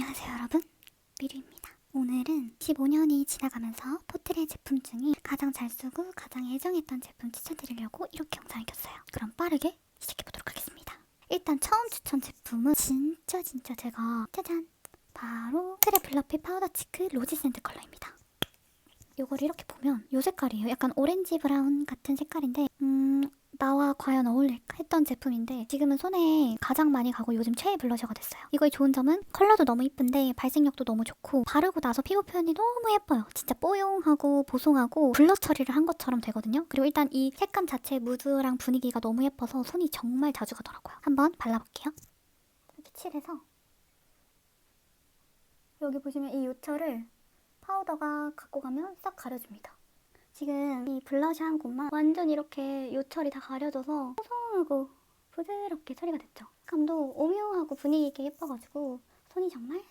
안녕하세요 여러분. 미류입니다. 오늘은 15년이 지나가면서 포트레 제품 중에 가장 잘 쓰고 가장 애정했던 제품 추천드리려고 이렇게 영상을 켰어요. 그럼 빠르게 시작해보도록 하겠습니다. 일단 처음 추천 제품은 진짜 진짜 제가 짜잔! 바로 트레 블러피 파우더 치크 로지 샌드 컬러입니다. 요걸 이렇게 보면 요 색깔이에요. 약간 오렌지 브라운 같은 색깔인데 음 나와 과연 어울릴까 했던 제품인데 지금은 손에 가장 많이 가고 요즘 최애 블러셔가 됐어요. 이거의 좋은 점은 컬러도 너무 이쁜데 발색력도 너무 좋고 바르고 나서 피부 표현이 너무 예뻐요. 진짜 뽀용하고 보송하고 블러 처리를 한 것처럼 되거든요. 그리고 일단 이 색감 자체 무드랑 분위기가 너무 예뻐서 손이 정말 자주 가더라고요. 한번 발라볼게요. 이렇게 칠해서 여기 보시면 이 요철을 파우더가 갖고 가면 싹 가려줍니다. 지금 이 블러셔 한 곳만 완전 이렇게 요철이 다 가려져서 포송하고 부드럽게 처리가 됐죠. 감도 오묘하고 분위기 있게 예뻐가지고 손이 정말